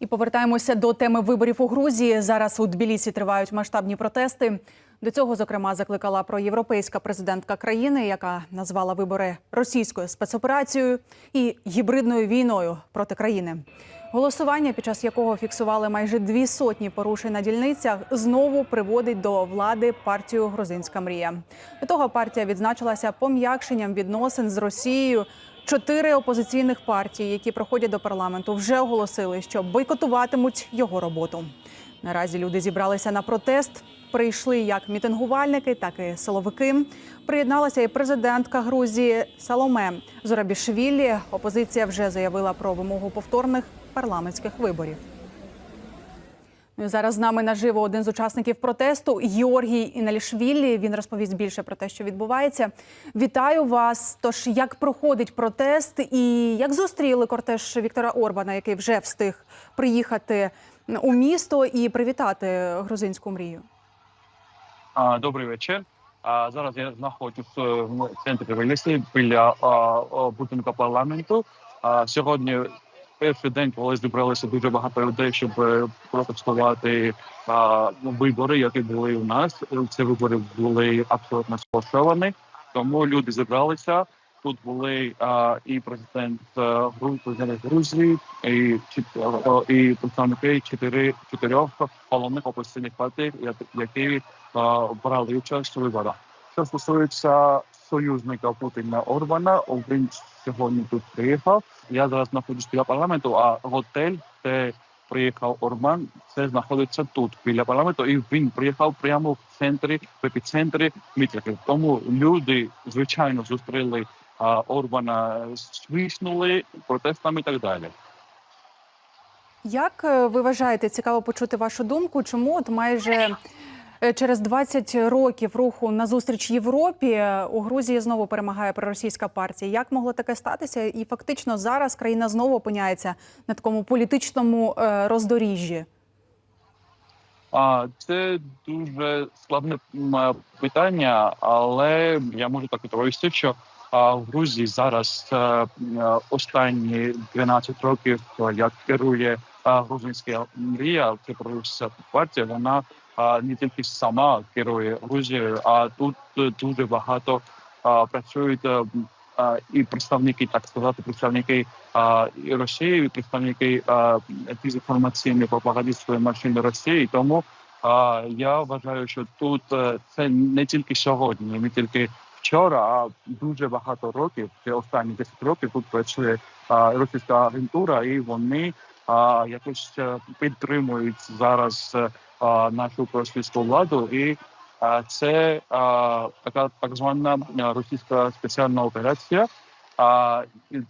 І повертаємося до теми виборів у Грузії. Зараз у Тбілісі тривають масштабні протести. До цього, зокрема, закликала проєвропейська президентка країни, яка назвала вибори російською спецоперацією і гібридною війною проти країни. Голосування, під час якого фіксували майже дві сотні порушень на дільницях, знову приводить до влади партію Грузинська мрія. До того партія відзначилася пом'якшенням відносин з Росією. Чотири опозиційних партії, які проходять до парламенту, вже оголосили, що бойкотуватимуть його роботу. Наразі люди зібралися на протест. Прийшли як мітингувальники, так і силовики. Приєдналася і президентка Грузії Саломе Зорабішвілі. Опозиція вже заявила про вимогу повторних парламентських виборів. Ну Зараз з нами наживо один з учасників протесту Георгій Іналішвілі. Він розповість більше про те, що відбувається. Вітаю вас. Тож як проходить протест, і як зустріли кортеж Віктора Орбана, який вже встиг приїхати у місто і привітати грузинську мрію? Добрий вечір. А зараз я знаходжусь е, в центрі Тбілісі біля будинку парламенту. Сьогодні перший день, коли зібралося дуже багато людей, щоб е, протестувати а, ну, вибори, які були у нас. Ці вибори були абсолютно сфальшовані, тому люди зібралися. Тут були а, і президент е, президент Грузії, і, е, і представники чотири чотирьох головних опозиційних партій, які а, брали участь у виборах. Що стосується союзника Путіна Орбана, він сьогодні тут приїхав. Я зараз знаходжусь біля парламенту, а готель, де приїхав Орбан, це знаходиться тут біля парламенту, і він приїхав прямо в центрі, в епіцентрі мітингів. Тому люди звичайно зустріли а, Орбана, свиснули протестами і так далі. Як е, ви вважаєте, цікаво почути вашу думку? Чому от майже через 20 років руху назустріч Європі е, у Грузії знову перемагає проросійська партія? Як могло таке статися? І фактично зараз країна знову опиняється на такому політичному е, роздоріжжі? А це дуже складне питання, але я можу так відповісти, що в Грузії зараз е, е, останні 12 років, е, як керує грузинська мрія, проросійська партія. Вона не тільки сама керує Грузією, а тут е, дуже багато працюють. е, І представники, так сказати, представники і Росії, і представники дезінформаційної пропагандистської машини Росії. Тому я вважаю, що тут е, це не тільки сьогодні, не тільки вчора, а дуже багато років, це останні 10 років тут працює російська агентура, і вони а, якось е, підтримують зараз е, а, нашу російську владу. І а, це а, така так звана російська спеціальна операція. А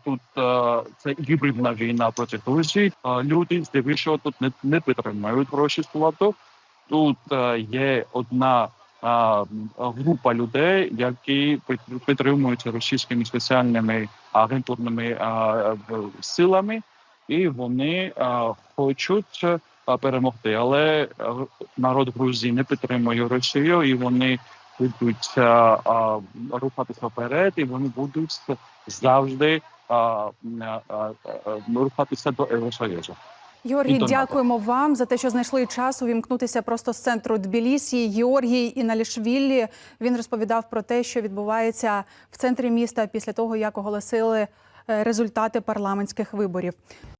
тут е, це гібридна війна проти. А, люди здебільшого тут не, не підтримують російську владу. Тут е, є одна а, група людей, які під- підтримуються російськими спеціальними агентурними а, силами, і вони хочуть а, перемогти. Але е, народ Грузії не підтримує Росію, і вони будуть а, рухатися вперед, і вони будуть завжди рухатися до Євросоюзу. Георгій, І дякуємо вам за те, що знайшли час увімкнутися просто з центру Тбілісі. Георгій Іналішвілі він розповідав про те, що відбувається в центрі міста після того, як оголосили е, результати парламентських виборів.